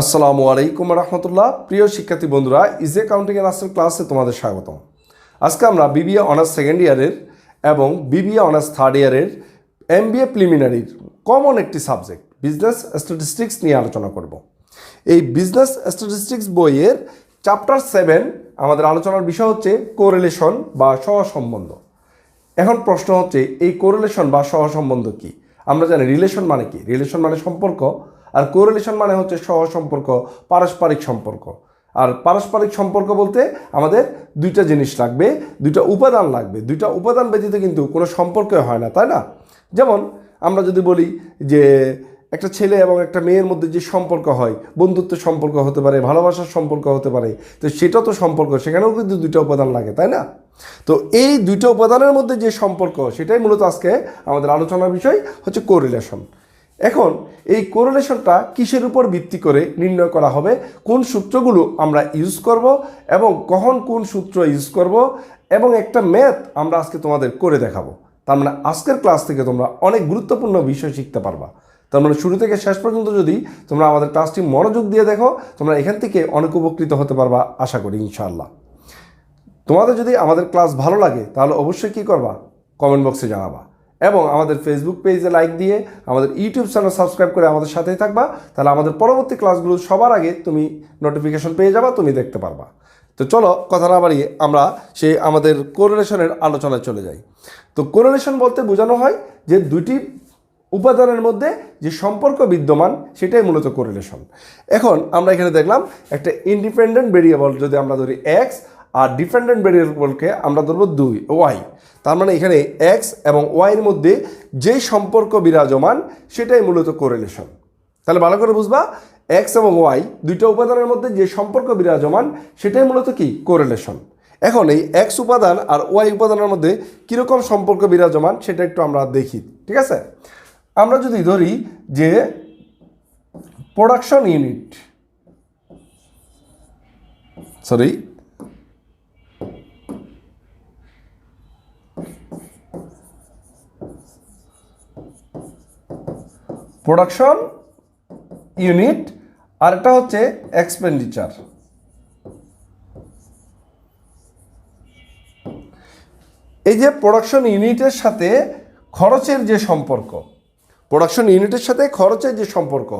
আসসালামু আলাইকুম রহমতুল্লাহ। প্রিয় শিক্ষার্থী বন্ধুরা ইজে কাউন্টিং এর আসল ক্লাসে তোমাদের স্বাগতম। আজকে আমরা বিবিএ অনার্স সেকেন্ড ইয়ারের এবং বিবিএ অনার্স থার্ড ইয়ারের এমবিএ প্রিলিমিনারির কমন একটি সাবজেক্ট বিজনেস স্ট্যাটিস্টিক্স নিয়ে আলোচনা করব। এই বিজনেস স্ট্যাটিস্টিক্স বইয়ের চ্যাপ্টার সেভেন আমাদের আলোচনার বিষয় হচ্ছে কোরিলেশন বা সহসম্বন্ধ। এখন প্রশ্ন হচ্ছে, এই কোরিলেশন বা সহসম্বন্ধ কি? আমরা জানি রিলেশন মানে কি? রিলেশন মানে সম্পর্ক আর কোরিলেশন মানে হচ্ছে সহসম্পর্ক পারস্পরিক সম্পর্ক। আর পারস্পরিক সম্পর্ক বলতে আমাদের দুইটা জিনিস লাগবে, দুইটা উপাদান লাগবে। দুইটা উপাদান ব্যতীত কিন্তু কোনো সম্পর্ক হয় না, তাই না? যেমন আমরা যদি বলি যে একটা ছেলে এবং একটা মেয়ের মধ্যে যে সম্পর্ক হয় বন্ধুত্বের সম্পর্ক হতে পারে, ভালোবাসার সম্পর্ক হতে পারে, তো সেটা তো সম্পর্ক, সেখানেও কিন্তু দুইটা উপাদান লাগে, তাই না? তো এই দুইটা উপাদানের মধ্যে যে সম্পর্ক, সেটাই মূলত আজকে আমাদের আলোচনার বিষয় হচ্ছে কোরিলেশন এখন এই কোরিলেশনটা কিসের উপর ভিত্তি করে নির্ণয় করা হবে? কোন সূত্রগুলো আমরা ইউজ করব এবং কখন কোন সূত্র ইউজ করব? এবং একটা ম্যাথ আমরা আজকে তোমাদের করে দেখাবো। তার মানে আজকের ক্লাস থেকে তোমরা অনেক গুরুত্বপূর্ণ বিষয় শিখতে পারবা। তার মানে শুরু থেকে শেষ পর্যন্ত যদি তোমরা আমাদের ক্লাসটি মনোযোগ দিয়ে দেখো, তোমরা এখান থেকে অনেক উপকৃত হতে পারবা, আশা করি, ইনশাআল্লাহ। তোমাদের যদি আমাদের ক্লাস ভালো লাগে, তাহলে অবশ্যই কী করবা? কমেন্ট বক্সে জানাবা। এবং আমাদের ফেসবুক পেজে লাইক দিয়ে আমাদের ইউটিউব চ্যানেল সাবস্ক্রাইব করে আমাদের সাথেই থাকবা। তাহলে আমাদের পরবর্তী ক্লাসগুলো সবার আগে তুমি নোটিফিকেশন পেয়ে যাবা, তুমি দেখতে পারবা। তো চলো কথা না বাড়িয়ে আমরা সেই আমাদের কোরিলেশনের আলোচনায় চলে যাই। তো কোরিলেশন বলতে বোঝানো হয় যে দুটি উপাদানের মধ্যে যে সম্পর্ক বিদ্যমান, সেটাই মূলত কোরিলেশন এখন আমরা এখানে দেখলাম একটা ইন্ডিপেন্ডেন্ট ভেরিয়েবল যদি আমরা ধরি এক্স আর ডিপেন্ডেন্ট ভেরিয়েবলকে আমরা ধরবো দুই, ওয়াই। তার মানে এখানে এক্স এবং ওয়াইয়ের মধ্যে যে সম্পর্ক বিরাজমান, সেটাই মূলত কোরিলেশন তাহলে ভালো করে বুঝবা, এক্স এবং ওয়াই দুইটা উপাদানের মধ্যে যে সম্পর্ক বিরাজমান, সেটাই মূলত কি? কোরিলেশন এখন এই এক্স উপাদান আর ওয়াই উপাদানের মধ্যে কীরকম সম্পর্ক বিরাজমান, সেটা একটু আমরা দেখি, ঠিক আছে? আমরা যদি ধরি যে production unit sorry production, unit, আর একটা হচ্ছে এক্সপেন্ডিচার। এই যে প্রোডাকশন ইউনিটের সাথে খরচের যে সম্পর্ক, প্রোডাকশন ইউনিটের সাথে খরচের যে সম্পর্ক,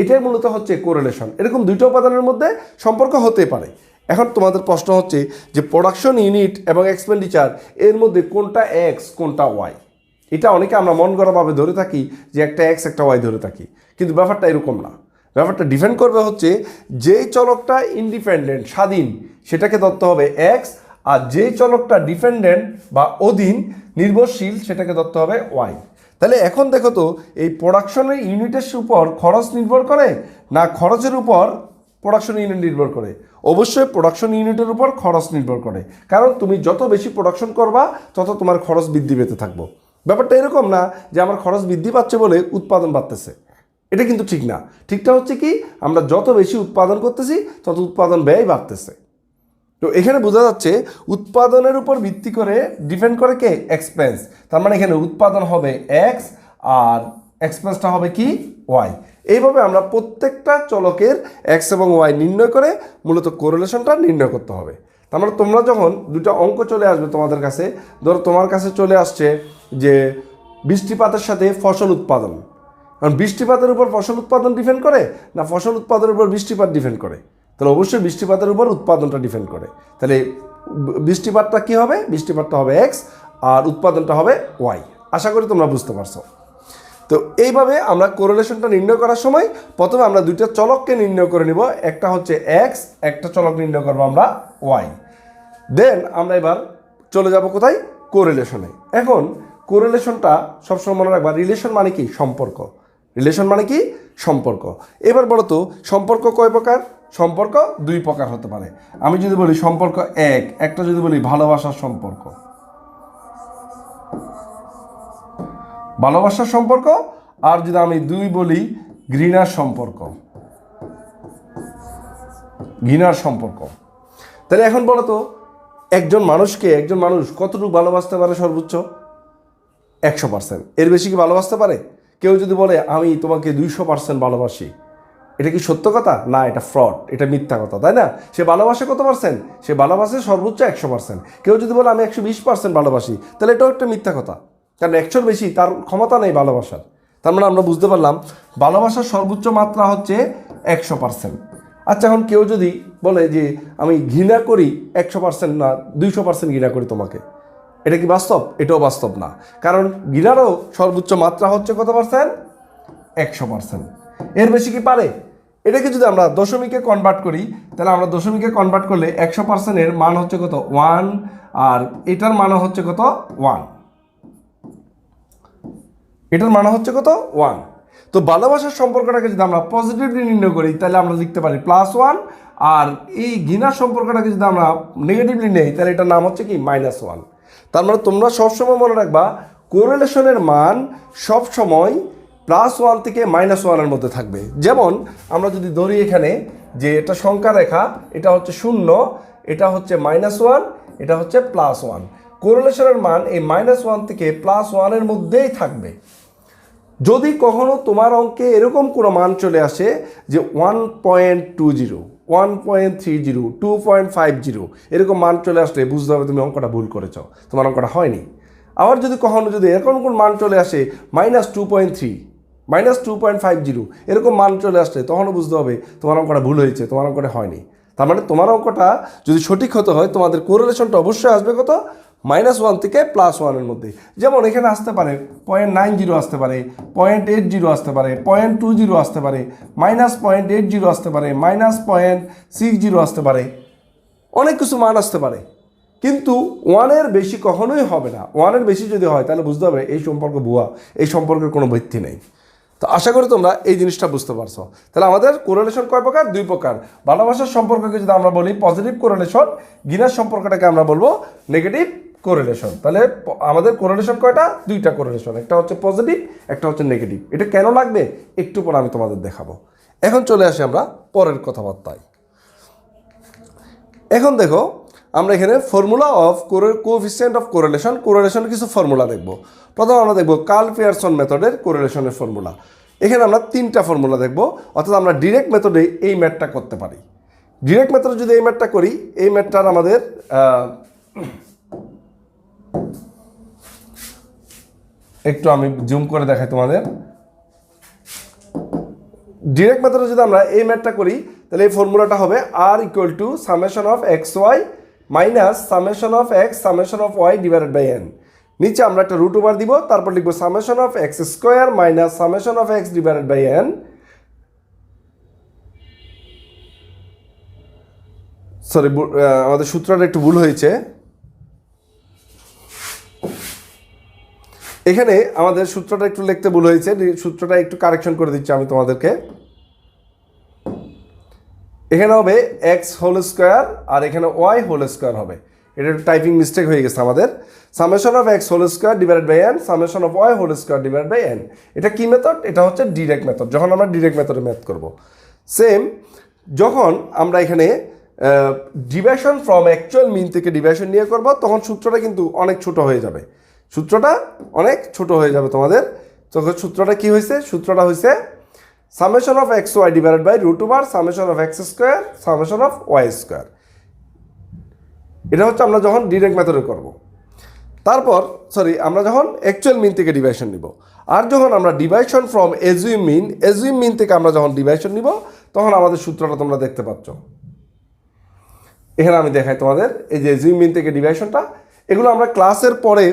এটাই মূলত হচ্ছে কোরিলেশন এরকম দুটো উপাদানের মধ্যে সম্পর্ক হতে পারে। এখন তোমাদের প্রশ্ন হচ্ছে যে প্রোডাকশন ইউনিট এবং এক্সপেন্ডিচার, এর মধ্যে কোনটা এক্স কোনটা ওয়াই এটা অনেকে আমরা মন গড়াভাবে ধরে থাকি যে একটা এক্স একটা ওয়াই ধরে থাকি। কিন্তু ব্যাপারটা এরকম না। ব্যাপারটা ডিপেন্ড করবে হচ্ছে যেই চলকটা ইন্ডিপেন্ডেন্ট স্বাধীন, সেটাকে ধরতে হবে এক্স আর যেই চলকটা ডিপেন্ডেন্ট বা অধীন, নির্ভরশীল, সেটাকে ধরতে হবে ওয়াই তাহলে এখন দেখো তো, এই প্রোডাকশনের ইউনিটের উপর খরচ নির্ভর করে না খরচের উপর প্রোডাকশন ইউনিট নির্ভর করে? অবশ্যই প্রোডাকশন ইউনিটের উপর খরচ নির্ভর করে। কারণ তুমি যত বেশি প্রোডাকশন করবা, তত তোমার খরচ বৃদ্ধি পেতে থাকব। ব্যাপারটা এরকম না যে আমার খরচ বৃদ্ধি পাচ্ছে বলে উৎপাদন বাড়তেছে। এটা কিন্তু ঠিক না। ঠিকটা হচ্ছে কি, আমরা যত বেশি উৎপাদন করতেছি, তত উৎপাদন ব্যয় বাড়তেছে। তো এখানে বোঝা যাচ্ছে, উৎপাদনের উপর ভিত্তি করে ডিপেন্ড করে কে? এক্সপেন্স। তার মানে এখানে উৎপাদন হবে এক্স আর এক্সপেন্সটা হবে কি? ওয়াই এইভাবে আমরা প্রত্যেকটা চলকের এক্স এবং ওয়াই নির্ণয় করে মূলত কোরিলেশনটা নির্ণয় করতে হবে। তার মানে তোমরা যখন দুটো অঙ্ক চলে আসবে তোমাদের কাছে, ধরো তোমার কাছে চলে আসছে যে বৃষ্টিপাতের সাথে ফসল উৎপাদন। কারণ বৃষ্টিপাতের উপর ফসল উৎপাদন ডিপেন্ড করে না ফসল উৎপাদনের উপর বৃষ্টিপাত ডিপেন্ড করে? তাহলে অবশ্যই বৃষ্টিপাতের উপর উৎপাদনটা ডিপেন্ড করে। তাহলে বৃষ্টিপাতটা কী হবে? বৃষ্টিপাতটা হবে এক্স আর উৎপাদনটা হবে ওয়াই। আশা করি তোমরা বুঝতে পারছ। তো এইভাবে আমরা কোরিলেশনটা নির্ণয় করার সময় প্রথমে আমরা দুইটা চলককে নির্ণয় করে নিব। একটা হচ্ছে এক্স, একটা চলক নির্ণয় করব আমরা ওয়াই। দেন আমরা এবার চলে যাব কোথায়? কোরিলেশনে এখন কোরিলেশনটা সবসময় মনে রাখবা রিলেশন মানে কি? সম্পর্ক। রিলেশন মানে কি? সম্পর্ক। এবার বলো তো, সম্পর্ক কয় প্রকার? সম্পর্ক দুই প্রকার হতে পারে। আমি যদি বলি সম্পর্ক এক, একটা যদি বলি ভালোবাসার সম্পর্ক। ভালোবাসার সম্পর্ক, আর যদি আমি দুই বলি ঘৃণার সম্পর্ক। ঘৃণার সম্পর্ক। তাহলে এখন বলো তো একজন মানুষকে, একজন মানুষ কতটুকু ভালোবাসতে পারে সর্বোচ্চ? একশো পার্সেন্ট। এর বেশি কি ভালোবাসতে পারে? কেউ যদি বলে, আমি তোমাকে দুইশো পার্সেন্ট ভালোবাসি। এটা কি সত্য কথা? না, এটা ফ্রড এটা মিথ্যা কথা, তাই না? সে ভালোবাসে কত পার্সেন্ট? সে ভালোবাসে সর্বোচ্চ একশো পার্সেন্ট। কেউ যদি বলে, আমি একশো বিশ পার্সেন্ট ভালোবাসি, তাহলে এটাও একটা মিথ্যা কথা। কারণ একশোর বেশি তার ক্ষমতা নেই ভালোবাসার। তার মানে আমরা বুঝতে পারলাম, ভালোবাসার সর্বোচ্চ মাত্রা হচ্ছে একশো পার্সেন্ট। আচ্ছা এখন কেউ যদি বলে যে আমি ঘৃণা করি একশো পার্সেন্ট না, দুইশো পার্সেন্ট ঘৃণা করি তোমাকে, এটা কি বাস্তব? এটাও বাস্তব না। কারণ ঘৃণারও সর্বোচ্চ মাত্রা হচ্ছে কত পার্সেন্ট? একশো পার্সেন্ট। এর বেশি কি পারে? এটাকে যদি আমরা দশমিকে কনভার্ট করি, তাহলে আমরা দশমিকে কনভার্ট করলে একশো পার্সেন্টের মান হচ্ছে কত? ওয়ান আর এটার মান হচ্ছে কত? ওয়ান এটার মানে হচ্ছে কত? ওয়ান তো ভালোবাসার সম্পর্কটাকে যদি আমরা পজিটিভলি নির্ণয় করি, তাহলে আমরা লিখতে পারি প্লাস ওয়ান আর এই ঘৃণার সম্পর্কটাকে যদি আমরা নেগেটিভলি নেই, তাহলে এটার নাম হচ্ছে কি? মাইনাস ওয়ান তার মানে তোমরা সবসময় মনে রাখবা কোরিলেশনের মান সবসময় প্লাস ওয়ান থেকে মাইনাস ওয়ানের মধ্যে থাকবে। যেমন আমরা যদি ধরি এখানে যে এটা সংখ্যা রেখা, এটা হচ্ছে শূন্য, এটা হচ্ছে মাইনাস ওয়ান এটা হচ্ছে প্লাস ওয়ান কোরিলেশনের মান এই মাইনাস ওয়ান থেকে প্লাস ওয়ানের মধ্যেই থাকবে। যদি কখনো তোমার অঙ্কে এরকম কোনো মান চলে আসে যে one point two zero one point three zero two point five zero এরকম মান চলে আসলে বুঝতে হবে তুমি অঙ্কটা ভুল করেছ, তোমার অঙ্কটা হয়নি। আবার যদি কখনো যদি এরকম কোন মান চলে আসে minus two point three minus two point five zero এরকম মান চলে আসলে তখনও বুঝতে হবে তোমার অঙ্কটা ভুল হয়েছে, তোমার অঙ্কটা হয়নি। তার মানে তোমার অঙ্কটা যদি সঠিক হতে হয়, তোমাদের কোরিলেশনটা অবশ্যই আসবে কত? মাইনাস ওয়ান থেকে প্লাস ওয়ানের মধ্যে। যেমন এখানে আসতে পারে পয়েন্ট নাইন জিরো আসতে পারে পয়েন্ট এইট জিরো আসতে পারে পয়েন্ট টু জিরো আসতে পারে মাইনাস পয়েন্ট এইট জিরো আসতে পারে মাইনাস পয়েন্ট সিক্স জিরো আসতে পারে। অনেক কিছু মান আসতে পারে। কিন্তু ওয়ানের বেশি কখনোই হবে না। ওয়ানের বেশি যদি হয়, তাহলে বুঝতে হবে এই সম্পর্ক ভুয়া, এই সম্পর্কের কোনো ভিত্তি নেই। তো আশা করি তোমরা এই জিনিসটা বুঝতে পারছ। তাহলে আমাদের কোরিলেশন কয় প্রকার? দুই প্রকার। ভালোবাসার সম্পর্ককে যদি আমরা বলি পজিটিভ কোরিলেশন ঘৃণার সম্পর্কটাকে আমরা বলব নেগেটিভ কোরিলেশন তাহলে আমাদের কোরিলেশন কয়টা? দুইটা কোরিলেশন একটা হচ্ছে পজিটিভ একটা হচ্ছে নেগেটিভ এটা কেন লাগবে? একটু পর আমি তোমাদের দেখাবো। এখন চলে আসি আমরা পরের কথাবার্তায়। এখন দেখো, আমরা এখানে formula of coefficient of correlation কোরিলেশনের কিছু ফর্মুলা দেখব। প্রথম আমরা দেখব কার্ল পিয়ারসন মেথডের কোরিলেশনের ফর্মুলা এখানে আমরা তিনটা ফর্মুলা দেখব, অর্থাৎ আমরা ডিরেক্ট মেথডে এই ম্যাথটা করতে পারি। ডিরেক্ট মেথডে যদি এই ম্যাথটা করি, এই ম্যাথটার আমাদের একটু আমি জুম করে দেখাই তোমাদের। ডিরেক্ট মেথডে যদি আমরা এই ম্যাথটা করি, তাহলে এই ফর্মুলাটা হবে r equal to summation of X Y minus summation of X summation of Y divided by N নিচে আমরা একটা রুট ওভার দিব, তারপর লিখব summation of X square minus summation of X divided by N sorry আমাদের সূত্রটা একটু ভুল হয়েছে। এখানে আমাদের সূত্রটা একটু লিখতে ভুল হয়েছে। সূত্রটা একটু কারেকশন করে দিচ্ছি আমি তোমাদেরকে। এখানে হবে এক্স হোল স্কোয়ার আর এখানে ওয়াই হোল স্কোয়ার হবে। এটা একটু টাইপিং মিস্টেক হয়ে গেছে আমাদের। Summation of X whole square divide by N summation of Y whole square divide by N এটা কি মেথড এটা হচ্ছে ডিরেক্ট মেথড যখন আমরা ডিরেক্ট মেথডে ম্যাথ করব। সেম যখন আমরা এখানে ডিভাইশন ফ্রম অ্যাকচুয়াল মিন থেকে ডিভাইশন নিয়ে করব, তখন সূত্রটা কিন্তু অনেক ছোট হয়ে যাবে। সূত্রটা অনেক ছোট হয়ে যাবে তোমাদের। তখন সূত্রটা কি হয়েছে? সূত্রটা হয়েছে summation of X Y divided by root over summation of X square summation of Y square এটা হচ্ছে আমরা যখন ডিরেক্ট মেথডে করব। তারপর সরি আমরা যখন অ্যাকচুয়াল মিন থেকে ডিভাইশন নিব। আর যখন আমরা ডিভাইশন ফ্রম এজুইম মিন এজুইম মিন থেকে আমরা যখন ডিভাইশন নিব, তখন আমাদের সূত্রটা তোমরা দেখতে পাচ্ছ। এখানে আমি দেখাই তোমাদের, এই যে এজুইম মিন থেকে ডিভাইশনটা এগুলো আমরা ক্লাসের পরে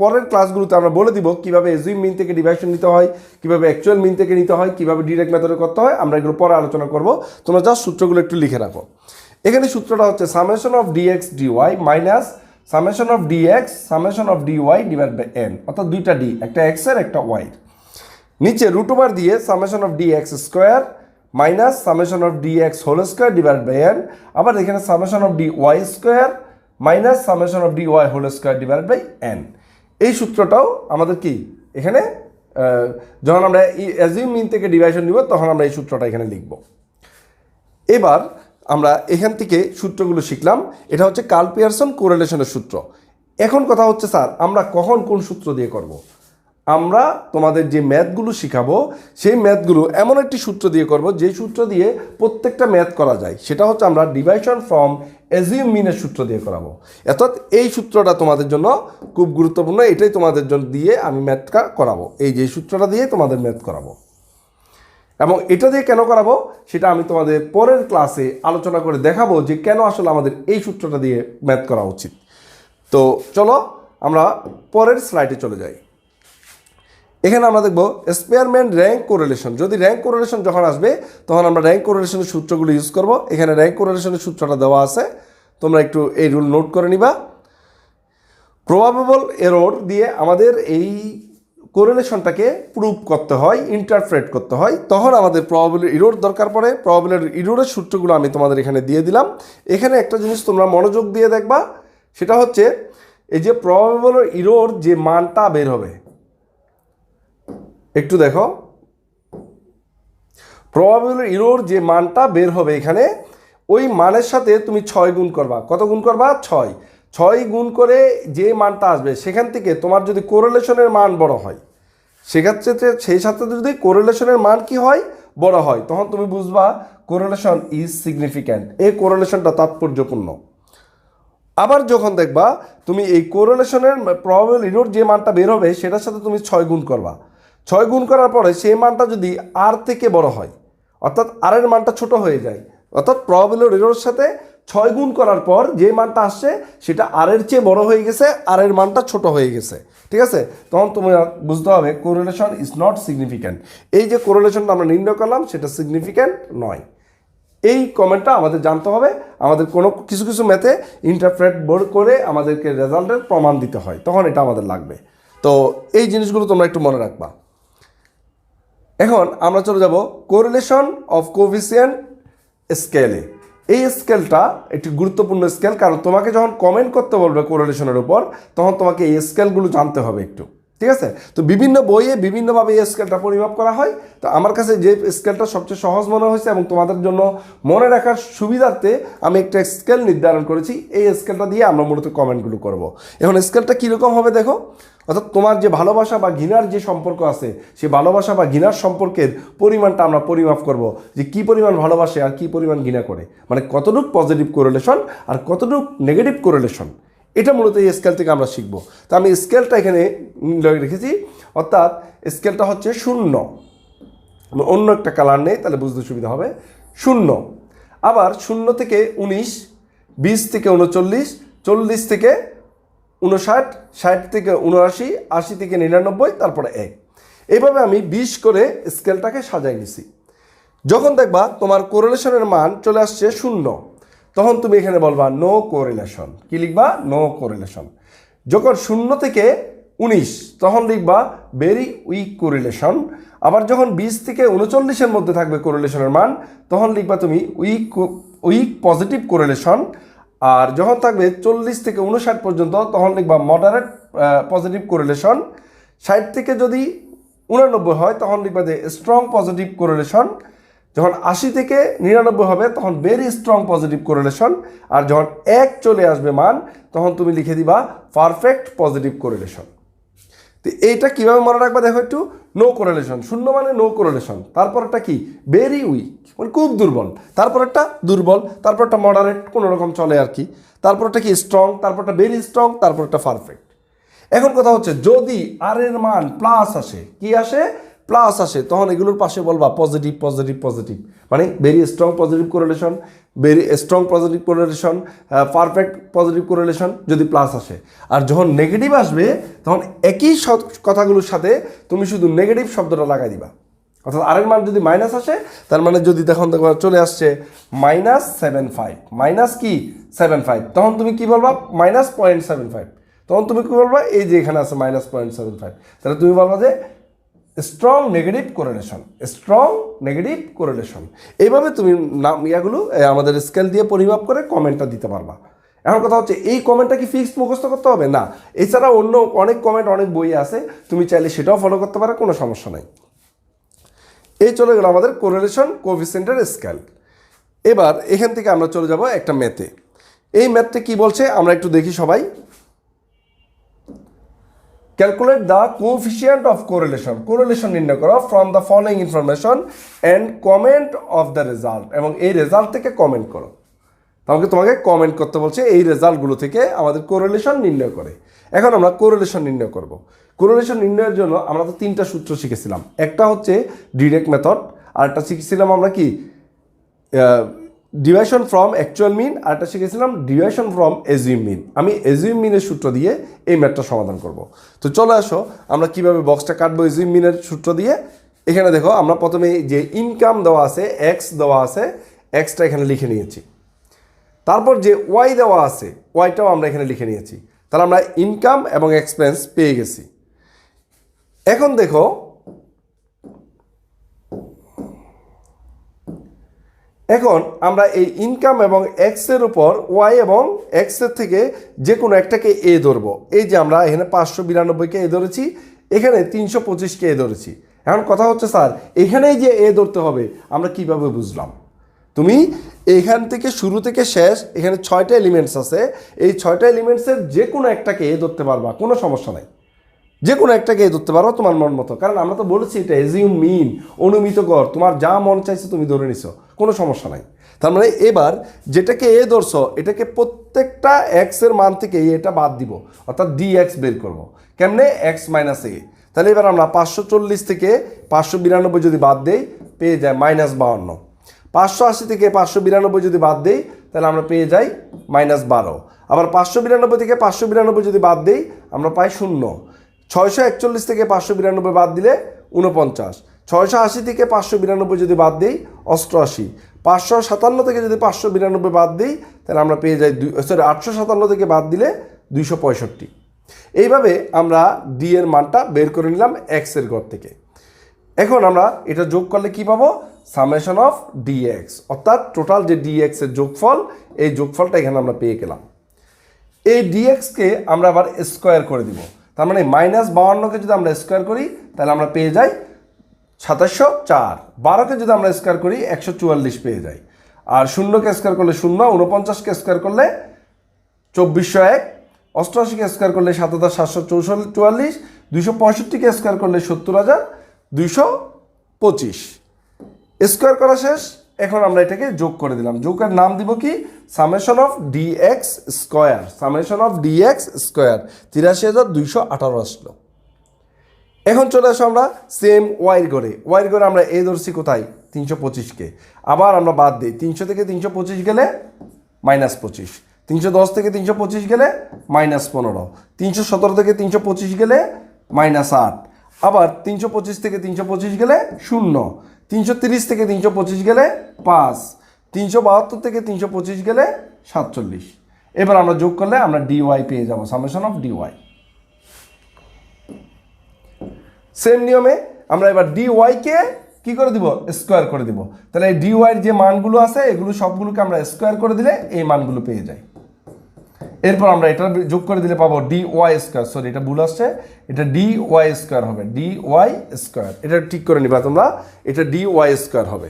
পরের ক্লাসগুলোতে আমরা বলে দিব কীভাবে এজুইম মিন থেকে ডিভাইশন নিতে হয়, কীভাবে অ্যাকচুয়াল মিন থেকে নিতে হয়, কীভাবে ডিরেক্ট মেথডে করতে হয়, আমরা এগুলো পরে আলোচনা করব। তোমরা জাস্ট সূত্রগুলো একটু লিখে রাখো। এখানে সূত্রটা হচ্ছে summation of dx dy minus summation of dx summation of dy divide by N অর্থাৎ দুইটা ডি একটা এক্সের, একটা ওয়াই নিচে রুট ওভার দিয়ে summation of D X square minus summation of D X whole square divide by N আবার এখানে summation of D Y square minus summation of D Y whole square divide by N এই সূত্রটাও আমাদের কি? এখানে যখন আমরা অ্যাজিউম মিন থেকে ডিভাইশন নিব, তখন আমরা এই সূত্রটা এখানে লিখব। এবার আমরা এখান থেকে সূত্রগুলো শিখলাম। এটা হচ্ছে কার্ল পিয়ারসন কোরেলেশনের সূত্র। এখন কথা হচ্ছে, স্যার, আমরা কখন কোন সূত্র দিয়ে করব? আমরা তোমাদের যে ম্যাথগুলো শিখাবো, সেই ম্যাথগুলো এমন একটি সূত্র দিয়ে করব, যে সূত্র দিয়ে প্রত্যেকটা ম্যাথ করা যায়। সেটা হচ্ছে আমরা ডিভাইশন ফ্রম এজিউম মিনের সূত্র দিয়ে করাবো। অর্থাৎ এই সূত্রটা তোমাদের জন্য খুব গুরুত্বপূর্ণ, এটাই তোমাদের জন্য দিয়ে আমি ম্যাথটা করাবো। এই যে সূত্রটা দিয়ে তোমাদের ম্যাথ করাবো। এবং এটা দিয়ে কেন করাবো? সেটা আমি তোমাদের পরের ক্লাসে আলোচনা করে দেখাবো যে কেন আসলে আমাদের এই সূত্রটা দিয়ে ম্যাথ করা উচিত। তো চলো আমরা পরের স্লাইডে চলে যাই। এখানে আমরা দেখব স্পেয়ারম্যান র্যাঙ্ক কোরিলেশন যদি র্যাঙ্ক কোরিলেশন যখন আসবে, তখন আমরা র্যাঙ্ক কোরিলেশনের সূত্রগুলো ইউজ করব। এখানে র্যাঙ্ক কোরিলেশনের সূত্রটা দেওয়া আছে। তোমরা একটু এই রুল নোট করে নিবা। প্রবাবেবল এরর দিয়ে আমাদের এই কোরিলেশনটাকে প্রুভ করতে হয় ইন্টারপ্রেট করতে হয়। তখন আমাদের প্রবাবিল ইরোর দরকার পড়ে। প্রবাবিল ইরোরের সূত্রগুলো আমি তোমাদের এখানে দিয়ে দিলাম। এখানে একটা জিনিস তোমরা মনোযোগ দিয়ে দেখবা। সেটা হচ্ছে, এই যে প্রবাবিল ইরোর যে মানটা বের হবে একটু দেখো। প্রবাবিল ইরোর যে মানটা বের হবে এখানে, ওই মানের সাথে তুমি ছয় গুণ করবা। কত গুণ করবা? ছয়। ছয় গুণ করে যে মানটা আসবে, সেখান থেকে তোমার যদি কোরিলেশনের মান বড় হয়, সেক্ষেত্রে সেই সাথে যদি কোরিলেশনের মান কি হয়? বড় হয়। তখন তুমি বুঝবা কোরিলেশন ইজ সিগনিফিক্যান্ট এই কোরিলেশনটা তাৎপর্যপূর্ণ। আবার যখন দেখবা, তুমি এই কোরিলেশনের প্রবাবল ইরোর যে মানটা বের হবে, সেটার সাথে তুমি ছয় গুণ করবা। ছয় গুণ করার পরে সেই মানটা যদি আর থেকে বড় হয়, অর্থাৎ আর এর মানটা ছোট হয়ে যায়, অর্থাৎ প্রবাবল ইরোর সাথে ছয় গুণ করার পর যে মানটা আসছে সেটা আর এর চেয়ে বড় হয়ে গেছে আর এর মানটা ছোট হয়ে গেছে। ঠিক আছে? তখন তুমি বুঝতে হবে কোরিলেশন ইজ নট সিগনিফিক্যান্ট এই যে কোরিলেশনটা আমরা নির্ণয় করলাম, সেটা সিগনিফিক্যান্ট নয়। এই কমেন্টটা আমাদের জানতে হবে। আমাদের কোনো কিছু কিছু ম্যাথে ইন্টারপ্রেট বোর্ড করে আমাদেরকে রেজাল্টের প্রমাণ দিতে হয়। তখন এটা আমাদের লাগবে। তো এই জিনিসগুলো তোমরা একটু মনে রাখবা। এখন আমরা চলে যাব কোরিলেশন অফ কোভিসিয়েন্ট স্কেলে এই স্কেলটা একটি গুরুত্বপূর্ণ স্কেল কারণ তোমাকে যখন কমেন্ট করতে বলবে কোরিলেশনের উপর, তখন তোমাকে এই স্কেলগুলো জানতে হবে একটু। ঠিক আছে? তো বিভিন্ন বইয়ে বিভিন্নভাবে এই স্কেলটা পরিমাপ করা হয়। তো আমার কাছে যে স্কেলটা সবচেয়ে সহজ মনে হয়েছে এবং তোমাদের জন্য মনে রাখার সুবিধার্থে আমি একটা স্কেল নির্ধারণ করেছি। এই স্কেলটা দিয়ে আমরা মূলত কমেন্টগুলো করব। এখন স্কেলটা কীরকম হবে দেখো? অর্থাৎ তোমার যে ভালোবাসা বা ঘৃণার যে সম্পর্ক আছে সেই ভালোবাসা বা ঘৃণার সম্পর্কের পরিমাণটা আমরা পরিমাপ করব যে কি পরিমাণ ভালোবাসে আর কি পরিমাণ ঘৃণা করে। মানে কতটুক পজিটিভ কোরিলেশন আর কতটুক নেগেটিভ কোরিলেশন এটা মূলত এই স্কেল থেকে আমরা শিখব। তো আমি স্কেলটা এখানে রেখেছি। অর্থাৎ স্কেলটা হচ্ছে শূন্য। অন্য একটা কালার নেই, তাহলে বুঝতে সুবিধা হবে। শূন্য। আবার শূন্য থেকে উনিশ, বিশ থেকে উনচল্লিশ, চল্লিশ থেকে উনষাট, ষাট থেকে উনআশি, আশি থেকে নিরানব্বই, তারপরে এক। এইভাবে আমি বিশ করে স্কেলটাকে সাজাই নিছি। যখন দেখবা তোমার কোরিলেশনের মান চলে আসছে শূন্য। তখন তুমি এখানে বলবা নো কোরিলেশন কি লিখবা? নো কোরিলেশন যখন শূন্য থেকে উনিশ, তখন লিখবা ভেরি উইক কোরিলেশন আবার যখন বিশ থেকে উনচল্লিশের মধ্যে থাকবে কোরিলেশনের মান, তখন লিখবা তুমি উইক উইক পজিটিভ কোরিলেশন আর যখন থাকবে চল্লিশ থেকে উনষাট পর্যন্ত, তখন লিখবা মডারেট পজিটিভ কোরিলেশন ষাট থেকে যদি উনানব্বই হয়, তখন লিখবা যে স্ট্রং পজিটিভ কোরিলেশন যখন আশি থেকে নিরানব্বই হবে, তখন ভেরি স্ট্রং পজিটিভ কোরিলেশন আর যখন এক চলে আসবে মান, তখন তুমি লিখে দিবা পারফেক্ট পজিটিভ কোরিলেশন তো এইটা কীভাবে মনে রাখবা দেখো একটু? নো কোরিলেশন শূন্য মানে নো কোরিলেশন তারপরটা কি? ভেরি উইক মানে খুব দুর্বল। তারপরটা দুর্বল। তারপরটা মডারেট কোনো রকম চলে আর কি। তারপরটা কি স্ট্রং তারপরটা ভেরি স্ট্রং তারপরটা পারফেক্ট এখন কথা হচ্ছে, যদি আর এর মান প্লাস আসে, কি আসে? প্লাস আসে, তখন এগুলোর পাশে বলবা পজিটিভ পজিটিভ পজিটিভ মানে very strong positive correlation very strong positive correlation perfect positive correlation যদি প্লাস আসে। আর যখন নেগেটিভ আসবে, তখন একই কথাগুলোর সাথে তুমি শুধু নেগেটিভ শব্দটা লাগাই দিবা। অর্থাৎ আরের মান যদি মাইনাস আসে, তার মানে যদি তখন দেখবা চলে আসছে মাইনাস সেভেন ফাইভ মাইনাস কি? সেভেন ফাইভ তখন তুমি কি বলবা? মাইনাস পয়েন্ট সেভেন ফাইভ তখন তুমি কি বলবা? এই যে এখানে আছে মাইনাস পয়েন্ট সেভেন ফাইভ তাহলে তুমি বলবা যে strong negative correlation strong negative correlation এইভাবে তুমি নাম, ইয়াগুলো আমাদের স্কেল দিয়ে পরিমাপ করে কমেন্টটা দিতে পারবা। এখন কথা হচ্ছে, এই কমেন্টটা কি ফিক্সড মুখস্থ করতে হবে? না। এছাড়া অন্য অনেক কমেন্ট অনেক বই আছে। তুমি চাইলে সেটাও ফলো করতে পারো, কোনো সমস্যা নাই। এই চলে গেল আমাদের কোরিলেশন কোভিসেন্টের স্কেল এবার এখান থেকে আমরা চলে যাব একটা ম্যাথে এই ম্যাথটা কি বলছে? আমরা একটু দেখি সবাই। Calculate the coefficient of correlation correlation নির্ণয় করো from the following information and comment of the result এবং এই রেজাল্ট থেকে কমেন্ট করো। আমাকে তোমাকে কমেন্ট করতে বলছে, এই রেজাল্টগুলো থেকে আমাদের কোরিলেশন নির্ণয় করে। এখন আমরা কোরিলেশন নির্ণয় করব। কোরিলেশন নির্ণয়ের জন্য আমরা তো তিনটা সূত্র শিখেছিলাম। একটা হচ্ছে ডিরেক্ট মেথড আর একটা শিখেছিলাম আমরা কি? ডিভাইশন ফ্রম অ্যাকচুয়াল মিন, আর একটা শিখেছিলাম ডিভাইশন ফ্রম এজিউম মিন। আমি এজিউম মিনের সূত্র দিয়ে এই ম্যাথটা সমাধান করব। তো চলে আসো, আমরা কীভাবে বক্সটা কাটবো এজিউম মিনের সূত্র দিয়ে। এখানে দেখো, আমরা প্রথমে যে ইনকাম দেওয়া আছে এক্স দেওয়া আছে এক্সটা এখানে লিখে নিয়েছি। তারপর যে ওয়াই দেওয়া আছে ওয়াইটাও আমরা এখানে লিখে নিয়েছি। তাহলে আমরা ইনকাম এবং এক্সপেন্স পেয়ে গেছি। এখন দেখো এখন আমরা এই ইনকাম এবং এক্সের উপর ওয়াই এবং এক্সের থেকে যে কোনো একটাকে এ ধরবো। এই যে আমরা এখানে পাঁচশো বিরানব্বইকে এ ধরেছি, এখানে তিনশো পঁচিশকে এ ধরেছি। এখন কথা হচ্ছে, স্যার, এখানেই যে এ ধরতে হবে, আমরা কীভাবে বুঝলাম? তুমি এখান থেকে শুরু থেকে শেষ, এখানে ছয়টা এলিমেন্টস আছে, এই ছয়টা এলিমেন্টসের যে কোনো একটাকে এ ধরতে পারবা, কোনো সমস্যা নাই। যে কোনো একটাকে ধরতে পারো তোমার মন মতো। কারণ আমরা তো বলেছি এটা এজিউম মিন অনুমিত কর তোমার যা মন চাইছে তুমি ধরে নিছো, কোনো সমস্যা নাই। তার মানে এবার যেটাকে এ ধরছো, এটাকে প্রত্যেকটা এক্সের মান থেকে এটা বাদ দিব, অর্থাৎ ডি এক্স বের করব। কেমনে? এক্স মাইনাস এ তাহলে এবার আমরা পাঁচশো চল্লিশ থেকে পাঁচশো বিরানব্বই যদি বাদ দেই, পেয়ে যায় মাইনাস বাউন্ন। পাঁচশো আশি থেকে পাঁচশো বিরানব্বই যদি বাদ দেই, তাহলে আমরা পেয়ে যাই মাইনাস বারো। আবার পাঁচশো বিরানব্বই থেকে পাঁচশো বিরানব্বই যদি বাদ দেই, আমরা পাই শূন্য। ছয়শো একচল্লিশ থেকে পাঁচশো বিরানব্বই বাদ দিলে উনপঞ্চাশ ছয়শো আশি থেকে পাঁচশো বিরানব্বই যদি বাদ দিই, অষ্টআশি। পাঁচশো সাতান্ন থেকে যদি পাঁচশো বিরানব্বই বাদ দিই, তাহলে আমরা পেয়ে যাই দুই সরি আটশো সাতান্ন থেকে বাদ দিলে দুইশো পঁয়ষট্টি। এইভাবে আমরা ডি এর মানটা বের করে নিলাম এক্সের ঘর থেকে। এখন আমরা এটা যোগ করলে কি পাবো? সামেশন অফ ডিএক্স অর্থাৎ টোটাল যে ডিএক্স এর যোগফল, এই যোগফলটা এখানে আমরা পেয়ে গেলাম। এই ডিএক্সকে আমরা আবার স্কোয়ার করে দিব। তার মানে মাইনাস বাউান্নকে যদি আমরা স্কোয়ার করি, তাহলে আমরা পেয়ে যাই সাতাশশো চার। বারোকে যদি আমরা স্কোয়ার করি, একশো চুয়াল্লিশ পেয়ে যাই। আর শূন্যকে স্কোয়ার করলে শূন্য উনপঞ্চাশকে স্কোয়ার করলে চব্বিশশো এক। অষ্টআশিকে স্কোয়ার করলে সাত হাজার সাতশো চৌষট্টি। চুয়াল্লিশ দুইশো পঁয়ষট্টিকে স্কোয়ার করলে সত্তর হাজার দুইশো পঁচিশ। স্কোয়ার করা শেষ। এখন আমরা এটাকে যোগ করে দিলাম। যোগের নাম দিব কি? Summation of DX square summation of DX square তিরাশি হাজার দুইশো আঠারো আসলো। এখন চলে আসো আমরা সেম ওয়াইর করে ওয়াইর করে আমরা এ ধরছি কোথায়? তিনশো পঁচিশকে। আবার আমরা বাদ দিই। তিনশো থেকে তিনশো পঁচিশ গেলে মাইনাস পঁচিশ। তিনশো দশ থেকে তিনশো পঁচিশ গেলে মাইনাস পনেরো। তিনশো সতেরো থেকে তিনশো পঁচিশ গেলে মাইনাস আট। আবার তিনশো পঁচিশ থেকে তিনশো পঁচিশ গেলে শূন্য। তিনশো তিরিশ থেকে তিনশো পঁচিশ গেলে পাঁচ, তিনশো বাহাত্তর থেকে তিনশো পঁচিশ গেলে সাতচল্লিশ। এবার আমরা যোগ করলে আমরা ডিওয়াই পেয়ে যাব সামেশন অফ ডিওয়াই সেম নিয়মে আমরা এবার ডি ওয়াইকে কি করে দিব? স্কোয়ার করে দিব। তাহলে এই ডি ওয়াইয়ের যে মানগুলো আছে, এগুলো সবগুলোকে আমরা স্কোয়ার করে দিলে এই মানগুলো পেয়ে যাই। এরপর আমরা এটা যোগ করে দিলে পাবো ডি ওয়াই স্কোয়ার সরি এটা ভুল আসছে, এটা ডি ওয়াই স্কোয়ার হবে ডি ওয়াই স্কোয়ার এটা ঠিক করে নিবা তোমরা, এটা ডি ওয়াই স্কোয়ার হবে।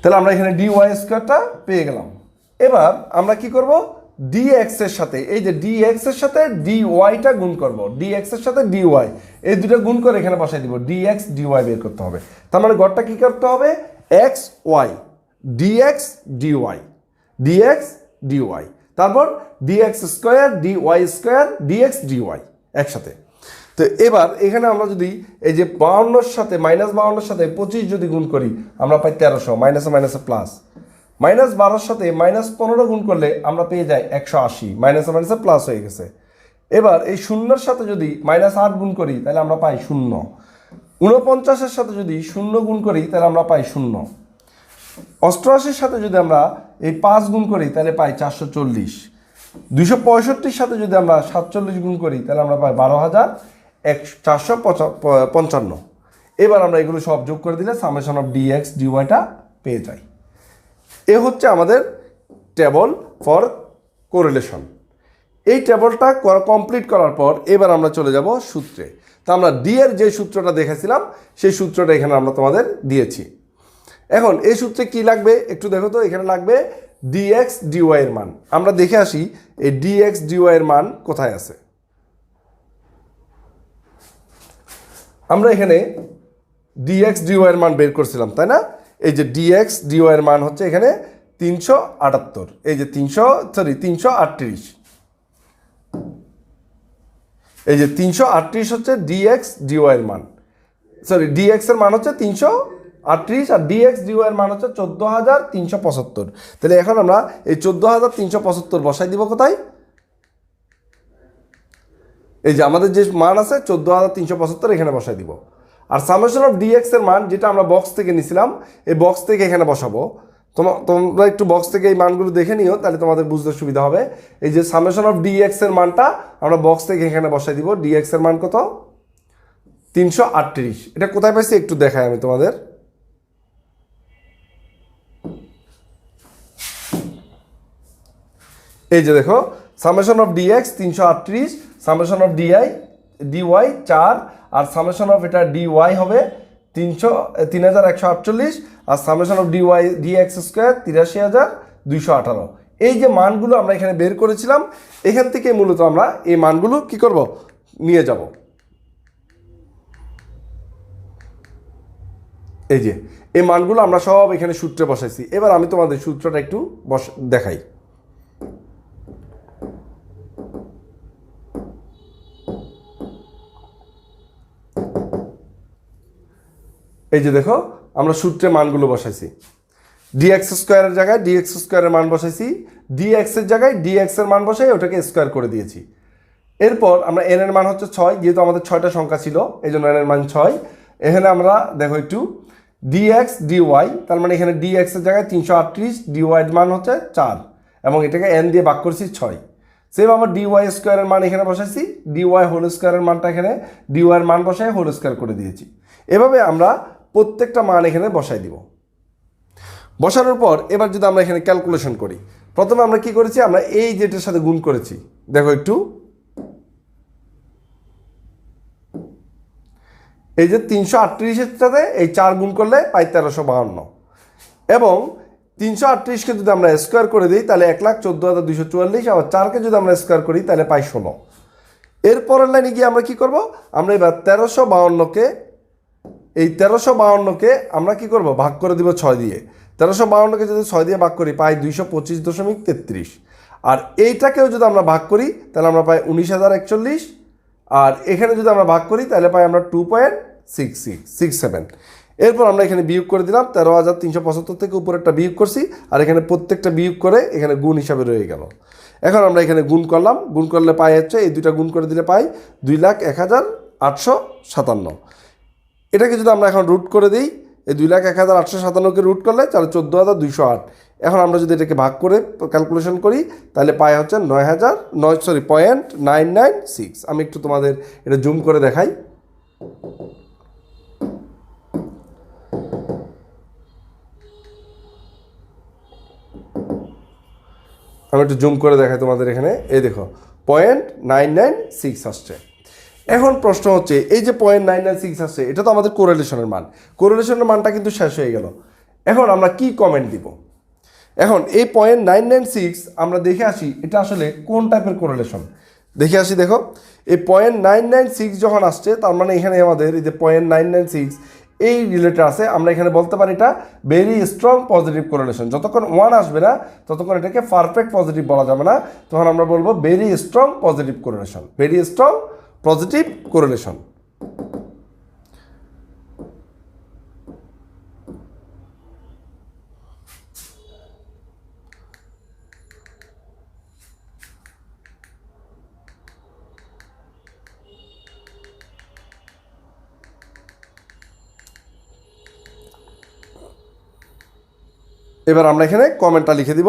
তাহলে আমরা এখানে ডি ওয়াই স্কোয়ারটা পেয়ে গেলাম। এবার আমরা কি করব? ডি এক্সের সাথে, এই যে ডি এক্সের সাথে ডি ওয়াইটা গুণ করব ডি এক্সের সাথে ডি ওয়াই এই দুটো গুণ করে এখানে বসাই দিব ডি এক্স ডি ওয়াই বের করতে হবে। তার মানে গড়টা কি করতে হবে? X Y D X D Y D X D Y তারপর D X square D Y square D X D Y একসাথে। তো এবার এখানে আমরা যদি এই যে বাউন্নর সাথে মাইনাস বাউন্নর সাথে পঁচিশ যদি গুণ করি, আমরা পাই তেরোশো মাইনাসে মাইনাসে প্লাস মাইনাস বারোর সাথে মাইনাস পনেরো গুণ করলে আমরা পেয়ে যাই একশো আশি মাইনাসে মাইনাসে প্লাস হয়ে গেছে। এবার এই শূন্যর সাথে যদি মাইনাস আট গুণ করি, তাহলে আমরা পাই শূন্য। উনপঞ্চাশের সাথে যদি শূন্য গুণ করি, তাহলে আমরা পাই শূন্য। অষ্টআশির সাথে যদি আমরা এই পাঁচ গুণ করি, তাহলে পাই চারশো চল্লিশ। দুইশো পঁয়ষট্টির সাথে যদি আমরা সাতচল্লিশ গুণ করি, তাহলে আমরা পাই বারো হাজার এক চারশো পঞ্চান্ন এবার আমরা এগুলো সব যোগ করে দিলে সামেশন অফ ডিএক্স ডিওয়াইটা পেয়ে যাই। এ হচ্ছে আমাদের টেবল ফর কোরিলেশন এই টেবলটা কমপ্লিট করার পর এবার আমরা চলে যাব সূত্রে। তা আমরা ডি এর যে সূত্রটা দেখেছিলাম সেই সূত্রটা এখানে আমরা তোমাদের দিয়েছি। এখন, এই সূত্রে কি লাগবে? একটু দেখো তো, এখানে লাগবে ডিএক্স ডিওয়াই এর মান। আমরা দেখে আসি, এই ডিএক্স ডিওয়াই এর মান কোথায় আছে? আমরা এখানে ডিএক্স ডিওয়াই এর মান বের করছিলাম, তাই না? এই যে ডিএক্স ডিওয়াই এর মান হচ্ছে এখানে তিনশো আটাত্তর। এই যে তিনশো সরি তিনশো আটত্রিশ। এই যে তিনশো আটত্রিশ হচ্ছে ডিএক্স ডিওয়াই এর মান। সরি ডিএক্স এর মান হচ্ছে তিনশো আটত্রিশ আর ডিএক্স ডিওয়াই এর মান হচ্ছে চোদ্দ হাজার তিনশো পঁচাত্তর। তাহলে এখন আমরা এই চোদ্দ হাজার তিনশো পঁচাত্তর বসাই দিব কোথায়? এই যে আমাদের যে মান আছে চোদ্দ হাজার তিনশো পঁচাত্তর এখানে বসাই দিব। আর সামেশন অফ ডিএক্স এর মান যেটা আমরা বক্স থেকে নিছিলাম, এই বক্স থেকে এখানে বসাবো। তোমা তোমরা একটু বক্স থেকে এই মানগুলো দেখে নিও, তাহলে তোমাদের বুঝতে সুবিধা হবে। এই যে সামেশন অফ ডিএক্স এর মানটা আমরা বক্স থেকে এখানে বসাই দিব। ডিএক্স এর মান কত? তিনশো আটত্রিশ। এটা কোথায় পাইছি একটু দেখাই আমি তোমাদের। এই যে দেখো সামেশন অফ ডিএক্স তিনশো আটত্রিশ সামেশন অফ ডিআই ডিওয়াই চার, আর সামেশন অফ এটা ডিওয়াই হবে তিনশো, তিন হাজার একশো আটচল্লিশ, আর summation of DY DX square তিরাশি হাজার দুইশো আঠারো। এই যে মানগুলো আমরা এখানে বের করেছিলাম, এখান থেকে মূলত আমরা এই মানগুলো কি করব? নিয়ে যাব। এই যে, এই মানগুলো আমরা সব এখানে সূত্রে বসাইছি। এবার আমি তোমাদের সূত্রটা একটু বস, দেখাই। এই যে দেখো, আমরা সূত্রে মানগুলো বসাইছি। ডিএক্স স্কোয়ারের জায়গায় ডিএক্স স্কোয়ারের মান বসাইছি। ডিএক্স এর জায়গায় ডিএক্স এর মান বসাই ওটাকে স্কোয়ার করে দিয়েছি। এরপর আমরা এন এর মান হচ্ছে ছয়, যেহেতু আমাদের ছয়টা সংখ্যা ছিল এই জন্য এন এর মান ছয়। এখানে আমরা দেখো একটু ডিএক্স ডিওয়াই তার মানে এখানে ডিএক্স এর জায়গায় তিনশো আটত্রিশ ডিওয়াই এর মান হচ্ছে চার, এবং এটাকে এন দিয়ে ভাগ করছি ছয়। সেম আবার ডিওয়াই স্কোয়ারের মান এখানে বসাইছি ডিওয়াই হোল স্কোয়ারের মানটা এখানে ডিওয়াই এর মান বসাই হোল স্কোয়ার করে দিয়েছি। এভাবে আমরা প্রত্যেকটা মান এখানে বসাই দিব। বসানোর পর এবার যদি আমরা এখানে ক্যালকুলেশন করি, প্রথমে আমরা কি করেছি? আমরা এই যেটার সাথে গুণ করেছি, দেখো একটু। এই যে তিনশো আটত্রিশের সাথে এই চার গুণ করলে পাই তেরোশো বাহান্ন। এবং তিনশো আটত্রিশকে যদি আমরা স্কোয়ার করে দিই, তাহলে এক লাখ চোদ্দ হাজার দুশো চুয়াল্লিশ, আবার চারকে যদি আমরা স্কোয়ার করি, তাহলে পাই ষোলো। এরপরের লাইনে গিয়ে আমরা কি করব? আমরা এবার তেরোশো বাহান্নকে এই তেরোশো বাউন্নকে আমরা কি করব? ভাগ করে দিব ছয় দিয়ে। তেরোশো বাউন্নকে যদি ছয় দিয়ে ভাগ করি, পাই দুইশো পঁচিশ দশমিক তেত্রিশ। আর এইটাকেও যদি আমরা ভাগ করি, তাহলে আমরা পাই উনিশ হাজার একচল্লিশ। আর এখানে যদি আমরা ভাগ করি, তাহলে পাই আমরা two point six six six seven. এরপর আমরা এখানে বিয়োগ করে দিলাম, তেরো হাজার তিনশো পঁচাত্তর থেকে উপরেরটা বিয়োগ করছি, আর এখানে প্রত্যেকটা বিয়োগ করে এখানে গুণ হিসাবে রয়ে গেল। এখন আমরা এখানে গুণ করলাম, গুণ করলে পাই হচ্ছে, এই দুইটা গুণ করে দিলে পাই দুই লাখ এক হাজার আটশো সাতান্ন। এটাকে যদি আমরা এখন রুট করে দিই, এই দুই লাখ এক হাজার আটশো সাতান্নকে রুট করলে তাহলে চোদ্দ হাজার দুইশো আট। এখন আমরা যদি এটাকে ভাগ করে ক্যালকুলেশন করি, তাহলে পাই হচ্ছে নয় হাজার নয় sorry point nine nine six আমি একটু তোমাদের এটা জুম করে দেখাই। আমি একটু জুম করে দেখাই তোমাদের এখানে। এই দেখো পয়েন্ট নাইন নাইন সিক্স আসছে। এখন প্রশ্ন হচ্ছে, এই যে পয়েন্ট নাইন নাইন সিক্স আসছে এটা তো আমাদের কোরেলেশনের মান। কোরেলেশনের মানটা কিন্তু শেষ হয়ে গেল। এখন আমরা কি কমেন্ট দিব? এখন এই পয়েন্ট নাইন নাইন সিক্স আমরা দেখে আসি, এটা আসলে কোন টাইপের কোরেলেশন দেখে আসি, দেখো। এই পয়েন্ট নাইন নাইন সিক্স যখন আসছে, তার মানে এখানে আমাদের এই যে পয়েন্ট নাইন নাইন সিক্স এই রিলেটেড আছে। আমরা এখানে বলতে পারি এটা ভেরি স্ট্রং পজিটিভ কোরিলেশন যতক্ষণ ওয়ান আসবে না, ততক্ষণ এটাকে পারফেক্ট পজিটিভ বলা যাবে না। তখন আমরা বলব very strong positive correlation very strong positive correlation এবার আমরা এখানে কমেন্টটা লিখে দিব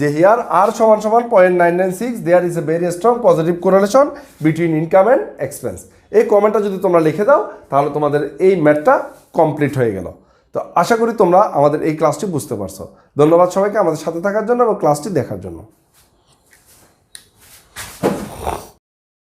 যে হিয়ার আর সমান সমান point nine nine six there is a very strong positive correlation between income and expense এই কমেন্টটা যদি তোমরা লিখে দাও, তাহলে তোমাদের এই ম্যাথটা কমপ্লিট হয়ে গেল। তো আশা করি তোমরা আমাদের এই ক্লাসটি বুঝতে পারছ। ধন্যবাদ সবাইকে আমাদের সাথে থাকার জন্য এবং ক্লাসটি দেখার জন্য।